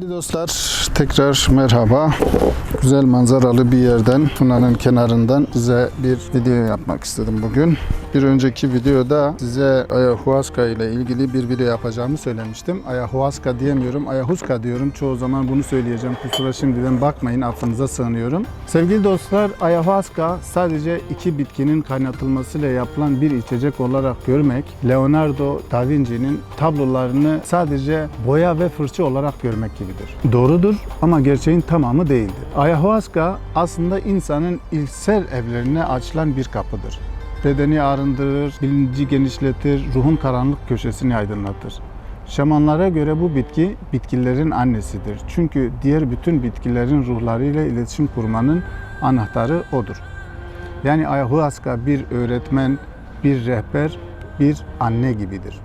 dostlar, tekrar merhaba. Güzel manzaralı bir yerden, Funa'nın kenarından size bir video yapmak istedim bugün. Bir önceki videoda size ayahuasca ile ilgili bir video yapacağımı söylemiştim. Ayahuasca diyemiyorum, ayahuasca diyorum. Çoğu zaman bunu söyleyeceğim. Kusura şimdiden bakmayın, affınıza sığınıyorum. Sevgili dostlar, ayahuasca sadece iki bitkinin kaynatılmasıyla yapılan bir içecek olarak görmek, Leonardo da Vinci'nin tablolarını sadece boya ve fırça olarak görmek gibidir. Doğrudur ama gerçeğin tamamı değildir. Ayahuasca aslında insanın ilksel evlerine açılan bir kapıdır. Bedeni arındırır, bilinci genişletir, ruhun karanlık köşesini aydınlatır. Şamanlara göre bu bitki bitkilerin annesidir. Çünkü diğer bütün bitkilerin ruhlarıyla iletişim kurmanın anahtarı odur. Yani ayahuasca bir öğretmen, bir rehber, bir anne gibidir.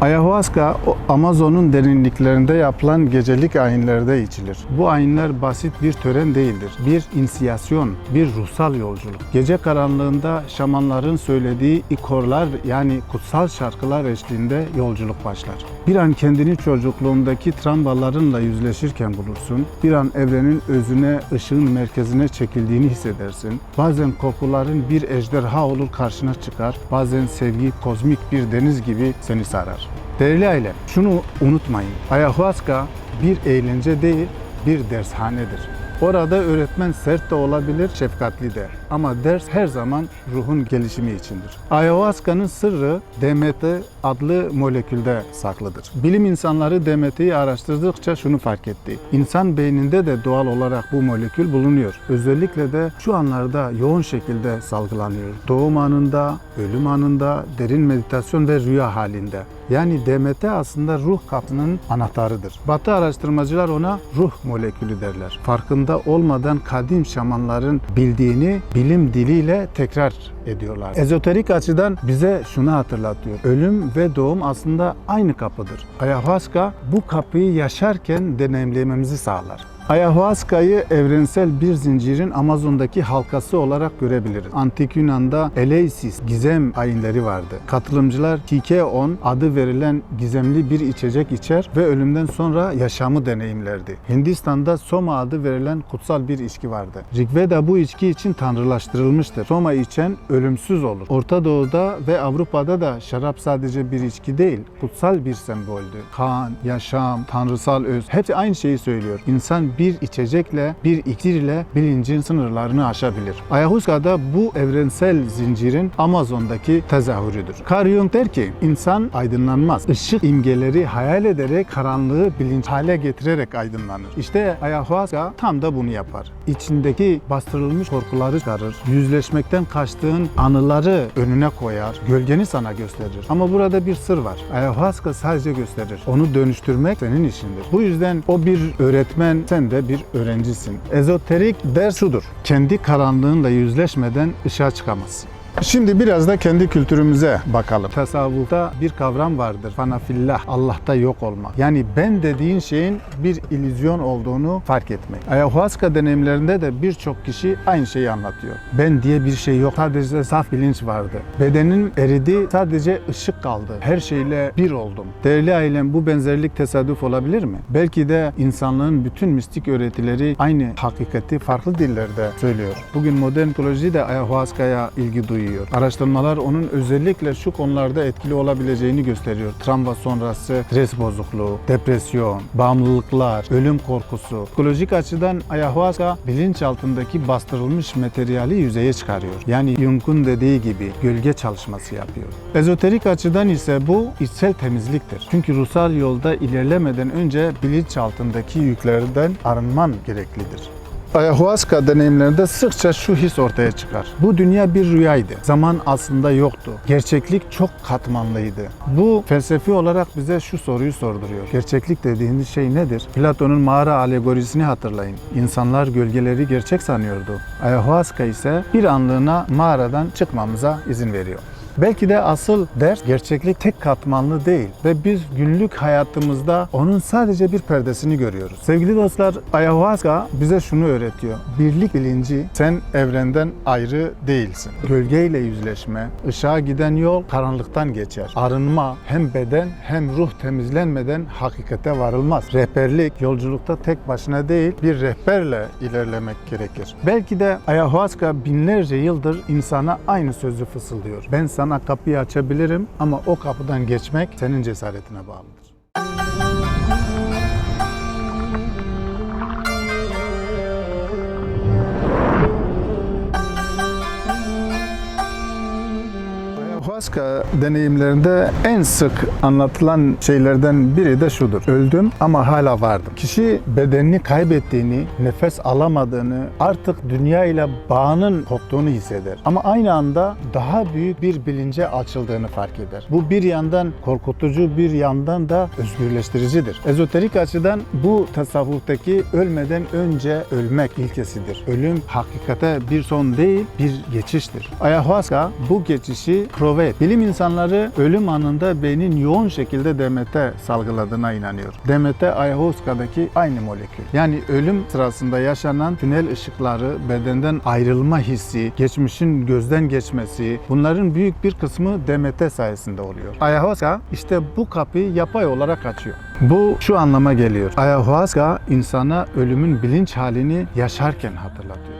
Ayahuasca Amazon'un derinliklerinde yapılan gecelik ayinlerde içilir. Bu ayinler basit bir tören değildir. Bir inisiyasyon, bir ruhsal yolculuk. Gece karanlığında şamanların söylediği ikorlar yani kutsal şarkılar eşliğinde yolculuk başlar. Bir an kendini çocukluğundaki travmalarınla yüzleşirken bulursun. Bir an evrenin özüne, ışığın merkezine çekildiğini hissedersin. Bazen kokuların bir ejderha olur karşına çıkar. Bazen sevgi kozmik bir deniz gibi seni sarar. Değerli aile, şunu unutmayın. Ayahuasca bir eğlence değil, bir dershanedir. Orada öğretmen sert de olabilir, şefkatli de. Ama ders her zaman ruhun gelişimi içindir. Ayahuasca'nın sırrı DMT adlı molekülde saklıdır. Bilim insanları DMT'yi araştırdıkça şunu fark etti. İnsan beyninde de doğal olarak bu molekül bulunuyor. Özellikle de şu anlarda yoğun şekilde salgılanıyor. Doğum anında, ölüm anında, derin meditasyon ve rüya halinde. Yani DMT aslında ruh kapının anahtarıdır. Batı araştırmacılar ona ruh molekülü derler. Farkında olmadan kadim şamanların bildiğini bilim diliyle tekrar ediyorlar. Ezoterik açıdan bize şunu hatırlatıyor. Ölüm ve doğum aslında aynı kapıdır. Ayahuasca bu kapıyı yaşarken deneyimlememizi sağlar. Ayahuasca'yı evrensel bir zincirin Amazon'daki halkası olarak görebiliriz. Antik Yunan'da Eleusis gizem ayinleri vardı. Katılımcılar Kikeon adı verilen gizemli bir içecek içer ve ölümden sonra yaşamı deneyimlerdi. Hindistan'da Soma adı verilen kutsal bir içki vardı. Rigveda bu içki için tanrılaştırılmıştır. Soma içen ölümsüz olur. Orta Doğu'da ve Avrupa'da da şarap sadece bir içki değil, kutsal bir semboldü. Kan, yaşam, tanrısal öz hepsi aynı şeyi söylüyor. İnsan bir içecekle, bir iksirle bilincin sınırlarını aşabilir. Ayahuasca da bu evrensel zincirin Amazon'daki tezahürüdür. Carl Jung der ki, insan aydınlanmaz. Işık imgeleri hayal ederek karanlığı bilinç hale getirerek aydınlanır. İşte ayahuasca tam da bunu yapar. İçindeki bastırılmış korkuları çıkarır. Yüzleşmekten kaçtığın anıları önüne koyar. Gölgeni sana gösterir. Ama burada bir sır var. Ayahuasca sadece gösterir. Onu dönüştürmek senin işindir. Bu yüzden o bir öğretmen, sen de bir öğrencisin. Ezoterik ders şudur. Kendi karanlığınla yüzleşmeden ışığa çıkamazsın. Şimdi biraz da kendi kültürümüze bakalım. Tasavvufta bir kavram vardır. Fanafillah, Allah'ta yok olma. Yani ben dediğin şeyin bir illüzyon olduğunu fark etmek. Ayahuasca deneyimlerinde de birçok kişi aynı şeyi anlatıyor. Ben diye bir şey yok. Sadece saf bilinç vardı. Bedenin eridi, sadece ışık kaldı. Her şeyle bir oldum. Değerli ailem bu benzerlik tesadüf olabilir mi? Belki de insanlığın bütün mistik öğretileri aynı hakikati farklı dillerde söylüyor. Bugün modern psikoloji de ayahuasca'ya ilgi duyuyor. Araştırmalar onun özellikle şu konularda etkili olabileceğini gösteriyor. Travma sonrası stres bozukluğu, depresyon, bağımlılıklar, ölüm korkusu. Psikolojik açıdan ayahuasca bilinç altındaki bastırılmış materyali yüzeye çıkarıyor. Yani Jung'un dediği gibi gölge çalışması yapıyor. Ezoterik açıdan ise bu içsel temizliktir. Çünkü ruhsal yolda ilerlemeden önce bilinç altındaki yüklerden arınman gereklidir. Ayahuasca deneyimlerinde sıkça şu his ortaya çıkar. Bu dünya bir rüyaydı. Zaman aslında yoktu. Gerçeklik çok katmanlıydı. Bu felsefi olarak bize şu soruyu sorduruyor. Gerçeklik dediğiniz şey nedir? Platon'un mağara alegorisini hatırlayın. İnsanlar gölgeleri gerçek sanıyordu. Ayahuasca ise bir anlığına mağaradan çıkmamıza izin veriyor. Belki de asıl ders gerçeklik tek katmanlı değil ve biz günlük hayatımızda onun sadece bir perdesini görüyoruz. Sevgili dostlar, ayahuasca bize şunu öğretiyor. Birlik bilinci sen evrenden ayrı değilsin. Gölgeyle yüzleşme, ışığa giden yol karanlıktan geçer. Arınma hem beden hem ruh temizlenmeden hakikate varılmaz. Rehberlik yolculukta tek başına değil bir rehberle ilerlemek gerekir. Belki de ayahuasca binlerce yıldır insana aynı sözü fısıldıyor. Ben sana kapıyı açabilirim ama o kapıdan geçmek senin cesaretine bağlıdır. Ayahuasca deneyimlerinde en sık anlatılan şeylerden biri de şudur. Öldüm ama hala vardım. Kişi bedenini kaybettiğini, nefes alamadığını, artık dünya ile bağının koptuğunu hisseder. Ama aynı anda daha büyük bir bilince açıldığını fark eder. Bu bir yandan korkutucu, bir yandan da özgürleştiricidir. Ezoterik açıdan bu tasavvuftaki ölmeden önce ölmek ilkesidir. Ölüm hakikate bir son değil, bir geçiştir. Ayahuasca bu geçişi prove Bilim insanları ölüm anında beynin yoğun şekilde DMT salgıladığına inanıyor. DMT ayahuasca'daki aynı molekül. Yani ölüm sırasında yaşanan tünel ışıkları, bedenden ayrılma hissi, geçmişin gözden geçmesi bunların büyük bir kısmı DMT sayesinde oluyor. Ayahuasca işte bu kapıyı yapay olarak açıyor. Bu şu anlama geliyor. Ayahuasca insana ölümün bilinç halini yaşarken hatırlatıyor.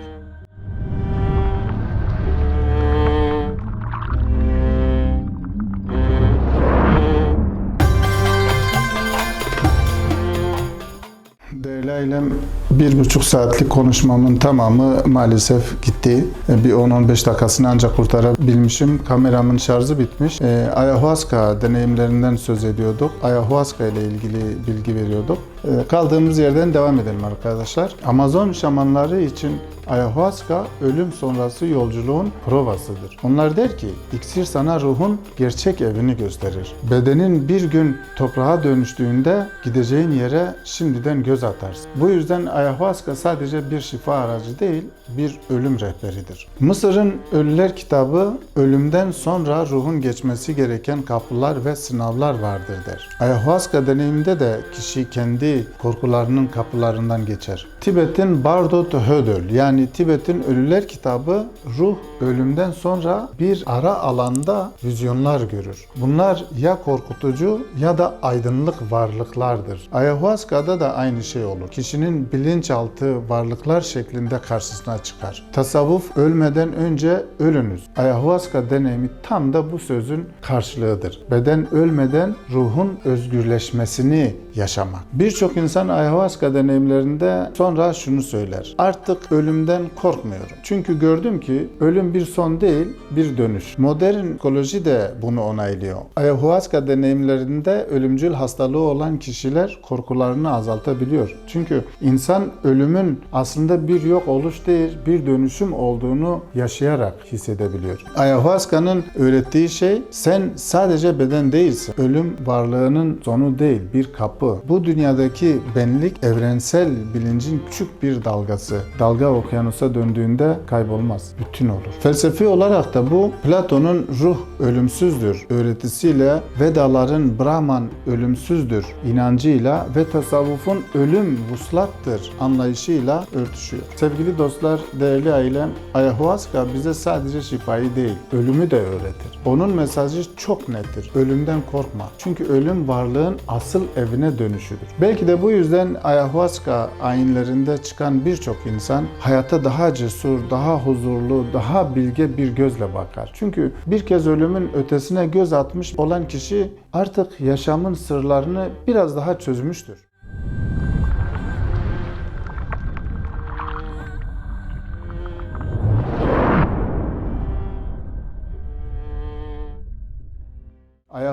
Ailem, bir buçuk saatlik konuşmamın tamamı maalesef gitti. E, Bir 10-15 dakikasını ancak kurtarabilmişim. Kameramın şarjı bitmiş. E, ayahuasca deneyimlerinden söz ediyorduk. Ayahuasca ile ilgili bilgi veriyorduk. E, kaldığımız yerden devam edelim arkadaşlar. Amazon şamanları için ayahuasca ölüm sonrası yolculuğun provasıdır. Onlar der ki, iksir sana ruhun gerçek evini gösterir. Bedenin bir gün toprağa dönüştüğünde gideceğin yere şimdiden göz atarsın. Bu yüzden ayahuasca sadece bir şifa aracı değil, bir ölüm rehberidir. Mısır'ın Ölüler kitabı ölümden sonra ruhun geçmesi gereken kapılar ve sınavlar vardır der. Ayahuasca deneyiminde de kişi kendi korkularının kapılarından geçer. Tibet'in Bardo Hödöl yani Tibet'in Ölüler kitabı ruh ölümden sonra bir ara alanda vizyonlar görür. Bunlar ya korkutucu ya da aydınlık varlıklardır. Ayahuasca'da da aynı şey olur. Kişinin bilinçaltı varlıklar şeklinde karşısına çıkar. Tasavvuf ölmeden önce ölünüz. Ayahuasca deneyimi tam da bu sözün karşılığıdır. Beden ölmeden ruhun özgürleşmesini yaşamak. Birçok insan ayahuasca deneyimlerinde sonra şunu söyler. Artık ölümden korkmuyorum. Çünkü gördüm ki ölüm bir son değil, bir dönüş. Modern psikoloji de bunu onaylıyor. Ayahuasca deneyimlerinde ölümcül hastalığı olan kişiler korkularını azaltabiliyor. Çünkü insan ölümün aslında bir yok oluş değil, bir dönüşüm olduğunu yaşayarak hissedebiliyor. Ayahuasca'nın öğrettiği şey sen sadece beden değilsin. Ölüm varlığının sonu değil, bir kapı. Bu dünyadaki benlik evrensel bilincin küçük bir dalgası. Dalga okyanusa döndüğünde kaybolmaz, bütün olur. Felsefi olarak da bu Platon'un ruh ölümsüzdür öğretisiyle Vedaların Brahman ölümsüzdür inancıyla ve tasavvufun ölüm vuslattır anlayışıyla örtüşüyor. Sevgili dostlar, değerli ailem, ayahuasca bize sadece şifayı değil, ölümü de öğretir. Onun mesajı çok nettir. Ölümden korkma. Çünkü ölüm varlığın asıl evine dönüşüdür. Belki de bu yüzden ayahuasca ayinlerinde çıkan birçok insan hayata daha cesur, daha huzurlu, daha bilge bir gözle bakar. Çünkü bir kez ölümün ötesine göz atmış olan kişi artık yaşamın sırlarını biraz daha çözmüştür.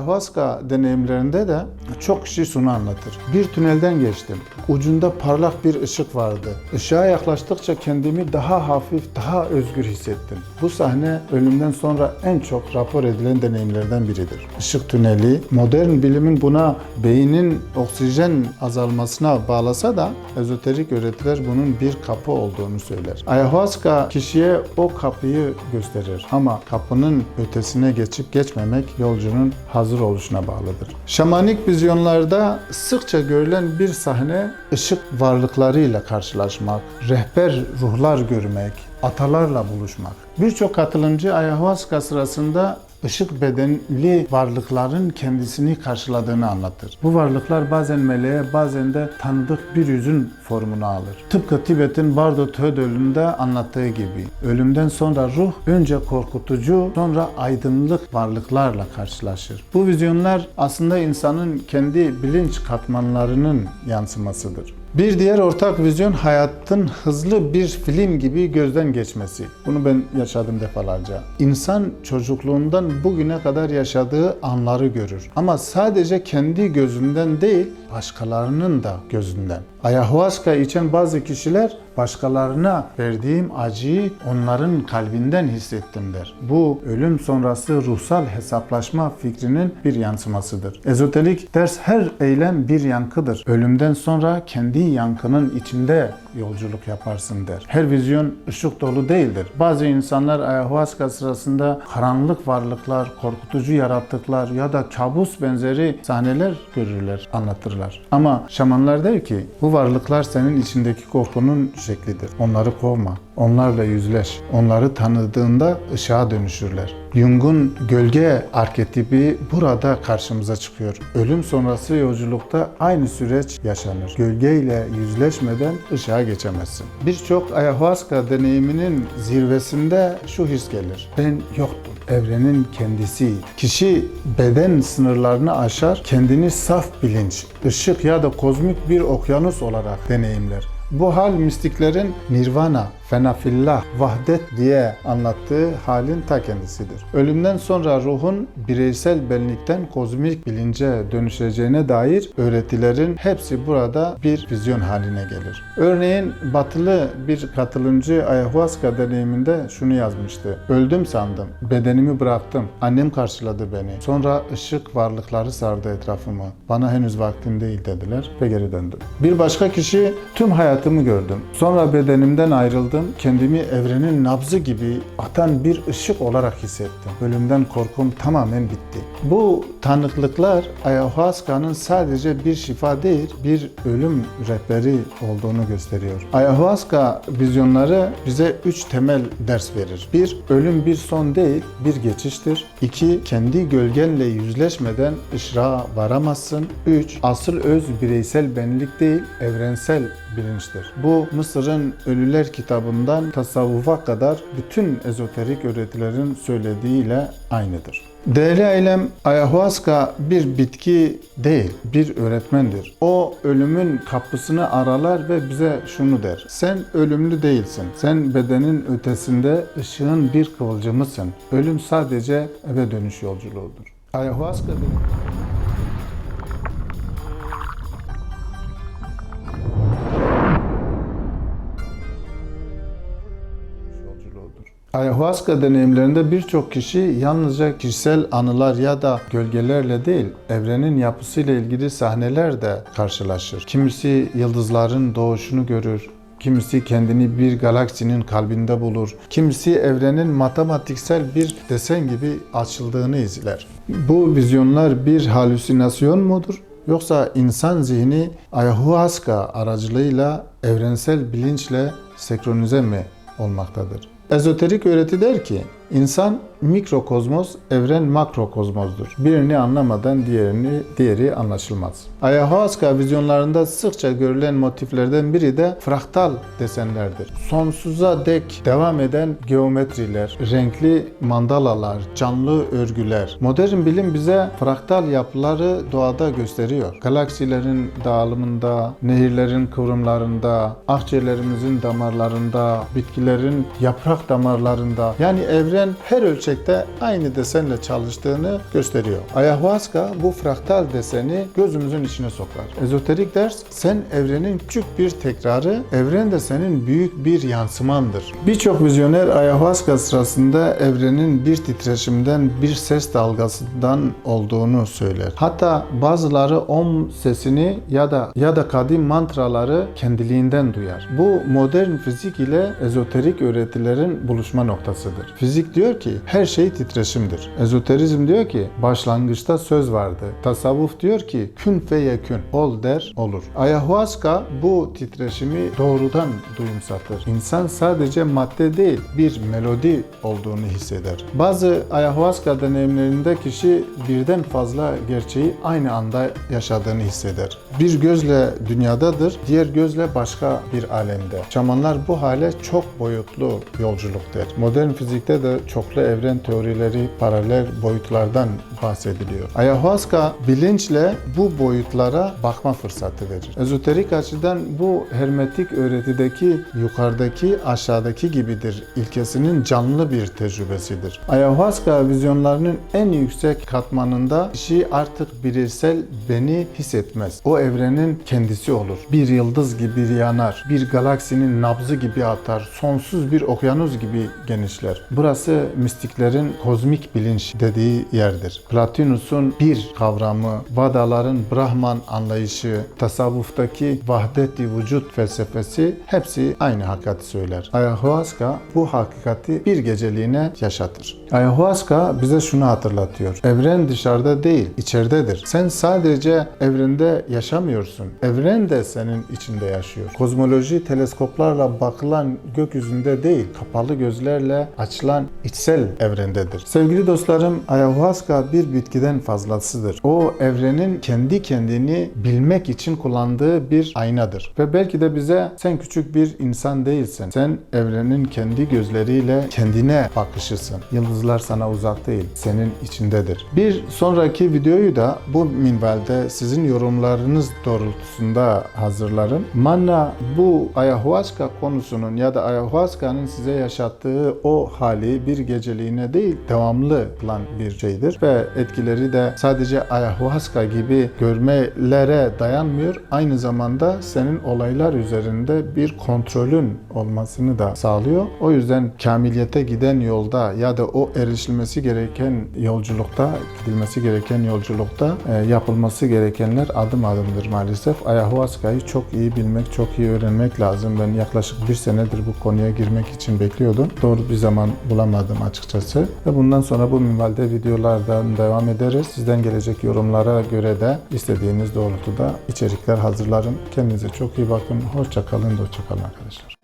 Ayahuasca deneyimlerinde de çok kişi şunu anlatır. Bir tünelden geçtim. Ucunda parlak bir ışık vardı. Işığa yaklaştıkça kendimi daha hafif, daha özgür hissettim. Bu sahne ölümden sonra en çok rapor edilen deneyimlerden biridir. Işık tüneli, modern bilimin buna beynin oksijen azalmasına bağlasa da ezoterik öğretiler bunun bir kapı olduğunu söyler. Ayahuasca kişiye o kapıyı gösterir ama kapının ötesine geçip geçmemek yolcunun hazır oluşuna bağlıdır. Şamanik vizyonlarda sıkça görülen bir sahne ışık varlıklarıyla karşılaşmak, rehber ruhlar görmek, atalarla buluşmak. Birçok katılımcı ayahuasca sırasında ışık bedenli varlıkların kendisini karşıladığını anlatır. Bu varlıklar bazen meleğe bazen de tanıdık bir yüzün formunu alır. Tıpkı Tibet'in Bardo Tödölü'nde anlattığı gibi ölümden sonra ruh önce korkutucu sonra aydınlık varlıklarla karşılaşır. Bu vizyonlar aslında insanın kendi bilinç katmanlarının yansımasıdır. Bir diğer ortak vizyon hayatın hızlı bir film gibi gözden geçmesi. Bunu ben yaşadım defalarca. İnsan çocukluğundan bugüne kadar yaşadığı anları görür. Ama sadece kendi gözünden değil, başkalarının da gözünden. Ayahuasca içen bazı kişiler başkalarına verdiğim acıyı onların kalbinden hissettim der. Bu ölüm sonrası ruhsal hesaplaşma fikrinin bir yansımasıdır. Ezoterik ders her eylem bir yankıdır. Ölümden sonra kendi yankının içinde yolculuk yaparsın der. Her vizyon ışık dolu değildir. Bazı insanlar ayahuasca sırasında karanlık varlıklar, korkutucu yaratıklar ya da kabus benzeri sahneler görürler, anlatırlar. Ama şamanlar der ki bu varlıklar senin içindeki korkunun şeklidir. Onları kovma. Onlarla yüzleş. Onları tanıdığında ışığa dönüşürler. Jung'un gölge arketipi burada karşımıza çıkıyor. Ölüm sonrası yolculukta aynı süreç yaşanır. Gölgeyle yüzleşmeden ışığa geçemezsin. Birçok ayahuasca deneyiminin zirvesinde şu his gelir. Ben yoktum. Evrenin kendisi. Kişi beden sınırlarını aşar, kendini saf bilinç, ışık ya da kozmik bir okyanus olarak deneyimler. Bu hal mistiklerin nirvana, fenafillah, vahdet diye anlattığı halin ta kendisidir. Ölümden sonra ruhun bireysel benlikten kozmik bilince dönüşeceğine dair öğretilerin hepsi burada bir vizyon haline gelir. Örneğin batılı bir katılımcı ayahuasca deneyiminde şunu yazmıştı. Öldüm sandım, bedenimi bıraktım, annem karşıladı beni. Sonra ışık varlıkları sardı etrafımı. Bana henüz vaktim değil dediler ve geri döndüm. Bir başka kişi tüm hayatımı gördüm. Sonra bedenimden ayrıldım kendimi evrenin nabzı gibi atan bir ışık olarak hissettim. Ölümden korkum tamamen bitti. Bu tanıklıklar ayahuasca'nın sadece bir şifa değil, bir ölüm rehberi olduğunu gösteriyor. Ayahuasca vizyonları bize üç temel ders verir. Bir, ölüm bir son değil, bir geçiştir. İki, kendi gölgenle yüzleşmeden ışığa varamazsın. Üç, asıl öz bireysel benlik değil, evrensel bilinçtir. Bu Mısır'ın Ölüler kitabından tasavvufa kadar bütün ezoterik öğretilerin söylediğiyle aynıdır. Değerli eylem, ayahuasca bir bitki değil, bir öğretmendir. O ölümün kapısını aralar ve bize şunu der. Sen ölümlü değilsin. Sen bedenin ötesinde ışığın bir kıvılcımısın. Ölüm sadece eve dönüş yolculuğudur. Ayahuasca yolculuğudur. Ayahuasca deneyimlerinde birçok kişi yalnızca kişisel anılar ya da gölgelerle değil, evrenin yapısıyla ilgili sahneler de karşılaşır. Kimisi yıldızların doğuşunu görür, Kimisi kendini bir galaksinin kalbinde bulur. Kimisi evrenin matematiksel bir desen gibi açıldığını izler. Bu vizyonlar bir halüsinasyon mudur? Yoksa insan zihni ayahuasca aracılığıyla evrensel bilinçle senkronize mi olmaktadır? Ezoterik öğreti der ki, insan mikrokozmos, evren makrokozmozdur. Birini anlamadan diğerini diğeri anlaşılmaz. Ayahuasca vizyonlarında sıkça görülen motiflerden biri de fraktal desenlerdir. Sonsuza dek devam eden geometriler, renkli mandalalar, canlı örgüler. Modern bilim bize fraktal yapıları doğada gösteriyor. Galaksilerin dağılımında, nehirlerin kıvrımlarında, akciğerlerimizin damarlarında, bitkilerin yaprak damarlarında yani evren evren her ölçekte aynı desenle çalıştığını gösteriyor. Ayahuasca bu fraktal deseni gözümüzün içine sokar. Ezoterik ders sen evrenin küçük bir tekrarı, evren de senin büyük bir yansımandır. Birçok vizyoner ayahuasca sırasında evrenin bir titreşimden, bir ses dalgasından olduğunu söyler. Hatta bazıları om sesini ya da ya da kadim mantraları kendiliğinden duyar. Bu modern fizik ile ezoterik öğretilerin buluşma noktasıdır. Fizik diyor ki her şey titreşimdir. Ezoterizm diyor ki başlangıçta söz vardı. Tasavvuf diyor ki kün feyekün ol der olur. Ayahuasca bu titreşimi doğrudan duyumsatır. İnsan sadece madde değil bir melodi olduğunu hisseder. Bazı ayahuasca deneyimlerinde kişi birden fazla gerçeği aynı anda yaşadığını hisseder. Bir gözle dünyadadır, diğer gözle başka bir alemde. Şamanlar bu hale çok boyutlu yolculuk der. Modern fizikte de çoklu evren teorileri paralel boyutlardan bahsediliyor. Ayahuasca bilinçle bu boyutlara bakma fırsatı verir. Ezoterik açıdan bu hermetik öğretideki yukarıdaki aşağıdaki gibidir ilkesinin canlı bir tecrübesidir. Ayahuasca vizyonlarının en yüksek katmanında kişi artık bireysel beni hissetmez. O evrenin kendisi olur. Bir yıldız gibi yanar. Bir galaksinin nabzı gibi atar. Sonsuz bir okyanus gibi genişler. Burası mistiklerin kozmik bilinç dediği yerdir. Platonus'un bir kavramı, Vadaların Brahman anlayışı, tasavvuftaki vahdet-i vücut felsefesi hepsi aynı hakikati söyler. Ayahuasca bu hakikati bir geceliğine yaşatır. Ayahuasca bize şunu hatırlatıyor. Evren dışarıda değil, içeridedir. Sen sadece evrende yaşamıyorsun. Evren de senin içinde yaşıyor. Kozmoloji teleskoplarla bakılan gökyüzünde değil, kapalı gözlerle açılan içsel evrendedir. Sevgili dostlarım, ayahuasca bir bitkiden fazlasıdır. O evrenin kendi kendini bilmek için kullandığı bir aynadır. Ve belki de bize sen küçük bir insan değilsin. Sen evrenin kendi gözleriyle kendine bakışısın. Yıldızlar sana uzak değil, senin içindedir. Bir sonraki videoyu da bu minvalde sizin yorumlarınız doğrultusunda hazırlarım. Manna bu ayahuasca konusunun ya da ayahuasca'nın size yaşattığı o hali bir geceliğine değil devamlı kılan bir şeydir ve etkileri de sadece ayahuasca gibi görmelere dayanmıyor. Aynı zamanda senin olaylar üzerinde bir kontrolün olmasını da sağlıyor. O yüzden kamiliyete giden yolda ya da o erişilmesi gereken yolculukta, gidilmesi gereken yolculukta e, yapılması gerekenler adım adımdır maalesef. Ayahuasca'yı çok iyi bilmek, çok iyi öğrenmek lazım. Ben yaklaşık bir senedir bu konuya girmek için bekliyordum. Doğru bir zaman bulamadım açıkçası. Ve bundan sonra bu minvalde videolardan devam ederiz. Sizden gelecek yorumlara göre de istediğiniz doğrultuda içerikler hazırlarım. Kendinize çok iyi bakın. Hoşça kalın, hoşça kalın arkadaşlar.